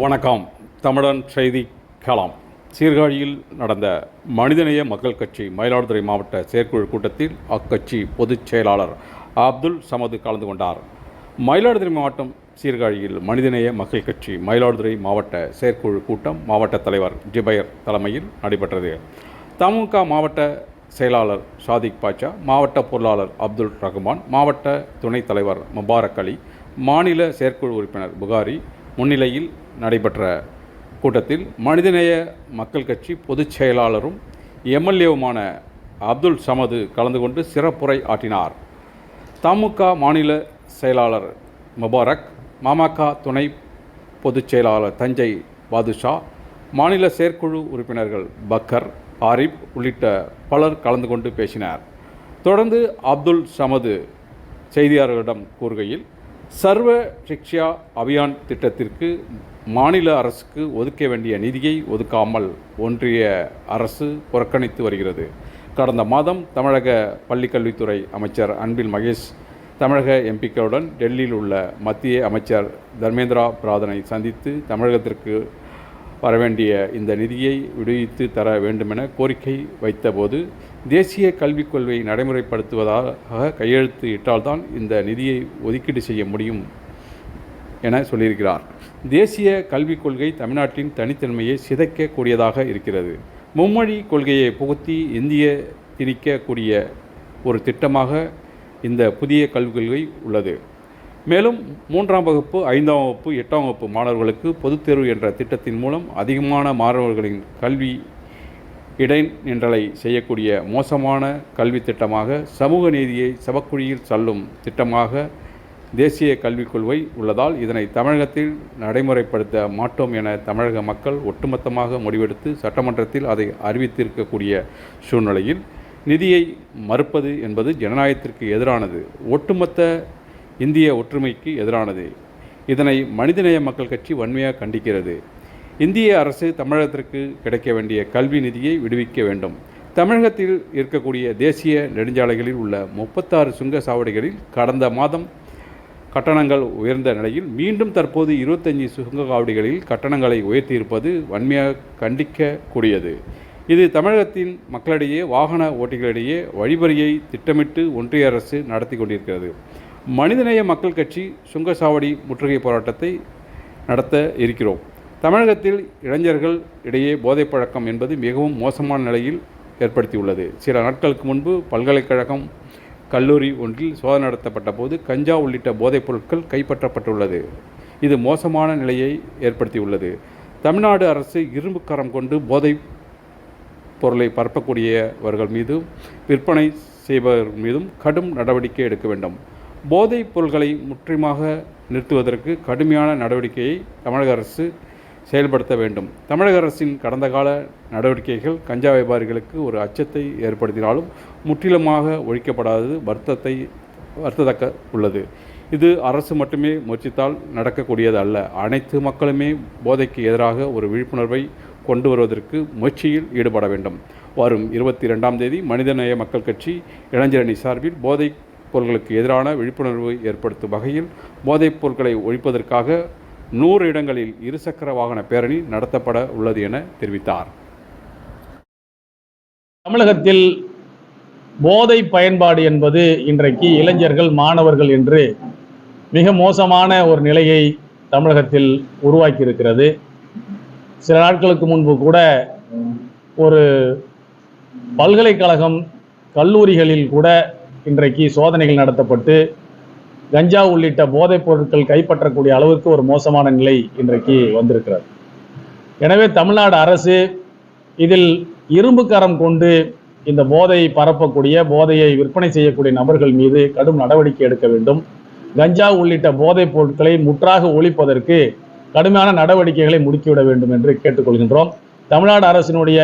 வணக்கம். தமிழன் செய்தி களம். சீர்காழியில் நடந்த மனிதநேய மக்கள் கட்சி மயிலாடுதுறை மாவட்ட செயற்குழு கூட்டத்தில் அக்கட்சி பொதுச் செயலாளர் அப்துல் சமது கலந்து கொண்டார். மயிலாடுதுறை மாவட்டம் சீர்காழியில் மனிதநேய மக்கள் கட்சி மயிலாடுதுறை மாவட்ட செயற்குழு கூட்டம் மாவட்ட தலைவர் ஜிபயர் தலைமையில் நடைபெற்றது. தமுக மாவட்ட செயலாளர் சாதிக் பாட்சா மாவட்ட பொருளாளர் அப்துல் ரஹ்மான் மாவட்ட துணைத் தலைவர் முபாரக் அலி மாநில செயற்குழு உறுப்பினர் புகாரி முன்னிலையில் நடைபெற்ற கூட்டத்தில் மனிதநேய மக்கள் கட்சி பொதுச் செயலாளரும் எம்எல்ஏவுமான அப்துல் சமது கலந்து கொண்டு சிறப்புரை ஆற்றினார். தமுக மாநில செயலாளர் முபாரக் மாமக துணை பொதுச் செயலாளர் தஞ்சை பாதுஷா மாநில செயற்குழு உறுப்பினர்கள் பக்கர் ஆரிப் உள்ளிட்ட பலர் கலந்து கொண்டு பேசினார். தொடர்ந்து அப்துல் சமது செய்தியாளர்களிடம் கூறுகையில் சர்வ சிக்ஷா அபியான் திட்டத்திற்கு மாநில அரசுக்கு ஒதுக்க வேண்டிய நிதியை ஒதுக்காமல் ஒன்றிய அரசு புறக்கணித்து வருகிறது. கடந்த மாதம் தமிழக பள்ளிக்கல்வித்துறை அமைச்சர் அன்பில் மகேஷ் தமிழக எம்பிக்களுடன் டெல்லியில் உள்ள மத்திய அமைச்சர் தர்மேந்திரா பிராதனை சந்தித்து தமிழகத்திற்கு வரவேண்டிய இந்த நிதியை விடுவித்து தர வேண்டுமென கோரிக்கை வைத்தபோது தேசிய கல்விக் கொள்கையை நடைமுறைப்படுத்துவதாக கையெழுத்து இட்டால்தான் இந்த நிதியை ஒதுக்கீடு செய்ய முடியும் என சொல்லியிருக்கிறார். தேசிய கல்விக் கொள்கை தமிழ்நாட்டின் தனித்தன்மையை சிதைக்கக்கூடியதாக இருக்கிறது. மும்மொழி கொள்கையை புகுத்தி இந்திய திணிக்கக்கூடிய ஒரு திட்டமாக இந்த புதிய கல்விக் கொள்கை உள்ளது. மேலும் மூன்றாம் வகுப்பு ஐந்தாம் வகுப்பு எட்டாம் வகுப்பு மாணவர்களுக்கு பொதுத் தேர்வு என்ற திட்டத்தின் மூலம் அதிகமான மாணவர்களின் கல்வி இடைநின்றலை செய்யக்கூடிய மோசமான கல்வி திட்டமாக சமூக நீதியை சவக்குழியில் தள்ளும் திட்டமாக தேசிய கல்விக் கொள்கை உள்ளதால் இதனை தமிழகத்தில் நடைமுறைப்படுத்த மாட்டோம் என தமிழக மக்கள் ஒட்டுமொத்தமாக முடிவெடுத்து சட்டமன்றத்தில் அதை அறிவித்திருக்கக்கூடிய சூழ்நிலையில் நிதியை மறுப்பது என்பது ஜனநாயகத்திற்கு எதிரானது. ஒட்டுமொத்த இந்திய ஒற்றுமைக்கு எதிரானது. இதனை மனிதநேய மக்கள் கட்சி வன்மையாக கண்டிக்கிறது. இந்திய அரசு தமிழகத்திற்கு கிடைக்க வேண்டிய கல்வி நிதியை விடுவிக்க வேண்டும். தமிழகத்தில் இருக்கக்கூடிய தேசிய நெடுஞ்சாலைகளில் உள்ள முப்பத்தாறு சுங்க சாவடிகளில் கடந்த மாதம் கட்டணங்கள் உயர்ந்த நிலையில் மீண்டும் தற்போது இருபத்தஞ்சி சுங்க சாவடிகளில் கட்டணங்களை உயர்த்தியிருப்பது வன்மையாக கண்டிக்கக்கூடியது. இது தமிழகத்தின் மக்களிடையே வாகன ஓட்டிகளிடையே வழிபறியை திட்டமிட்டு ஒன்றிய அரசு நடத்தி கொண்டிருக்கிறது. மனிதநேய மக்கள் கட்சி சுங்கசாவடி முற்றுகை போராட்டத்தை நடத்த இருக்கிறோம். தமிழகத்தில் இளைஞர்கள் இடையே போதைப் பழக்கம் என்பது மிகவும் மோசமான நிலையில் ஏற்படுத்தியுள்ளது. சில நாட்களுக்கு முன்பு பல்கலைக்கழகம் கல்லூரி ஒன்றில் சோதனை நடத்தப்பட்ட போது கஞ்சா உள்ளிட்ட போதைப் பொருட்கள் கைப்பற்றப்பட்டுள்ளது. இது மோசமான நிலையை ஏற்படுத்தியுள்ளது. தமிழ்நாடு அரசு இரும்பு கரம் கொண்டு போதை பொருளை பரப்பக்கூடியவர்கள் மீதும் விற்பனை செய்பவர்கள் மீதும் கடும் நடவடிக்கை எடுக்க வேண்டும். போதைப் பொருள்களை முற்றிலுமாக நிறுத்துவதற்கு கடுமையான நடவடிக்கையை தமிழக அரசு செயல்படுத்த வேண்டும். தமிழக அரசின் கடந்த கால நடவடிக்கைகள் கஞ்சா வியாபாரிகளுக்கு ஒரு அச்சத்தை ஏற்படுத்தினாலும் முற்றிலுமாக ஒழிக்கப்படாதது வருத்தத்தை வருத்தத்தக்க உள்ளது. இது அரசு மட்டுமே முயற்சித்தால் நடக்கக்கூடியது அல்ல. அனைத்து மக்களுமே போதைக்கு எதிராக ஒரு விழிப்புணர்வை கொண்டு வருவதற்கு முயற்சியில் ஈடுபட வேண்டும். வரும் இருபத்தி ரெண்டாம் தேதி மனிதநேய மக்கள் கட்சி இளைஞரணி சார்பில் போதைப் பொருட்களுக்கு எதிரான விழிப்புணர்வு ஏற்படுத்தும் வகையில் போதைப் பொருட்களை ஒழிப்பதற்காக நூறு இடங்களில் இருசக்கர வாகன பேரணி நடத்தப்பட உள்ளது என தெரிவித்தார். தமிழகத்தில் போதை பயன்பாடு என்பது இன்றைக்கு இளைஞர்கள் மாணவர்கள் என்று மிக மோசமான ஒரு நிலையை தமிழகத்தில் உருவாக்கி இருக்கிறது சில நாட்களுக்கு முன்பு கூட ஒரு பல்கலைக்கழகம் கல்லூரிகளில் கூட இன்றைக்கு சோதனைகள் நடத்தப்பட்டு கஞ்சா உள்ளிட்ட போதைப் பொருட்கள் கைப்பற்றக்கூடிய அளவுக்கு ஒரு மோசமான நிலை இன்றைக்கு வந்திருக்கிறது. எனவே தமிழ்நாடு அரசு இதில் இரும்பு கரம் கொண்டு இந்த போதையை பரப்பக்கூடிய போதையை விற்பனை செய்யக்கூடிய நபர்கள் மீது கடும் நடவடிக்கை எடுக்க வேண்டும். கஞ்சா உள்ளிட்ட போதைப் பொருட்களை முற்றாக ஒழிப்பதற்கு கடுமையான நடவடிக்கைகளை முடுக்கிவிட வேண்டும் என்று கேட்டுக்கொள்கின்றோம். தமிழ்நாடு அரசினுடைய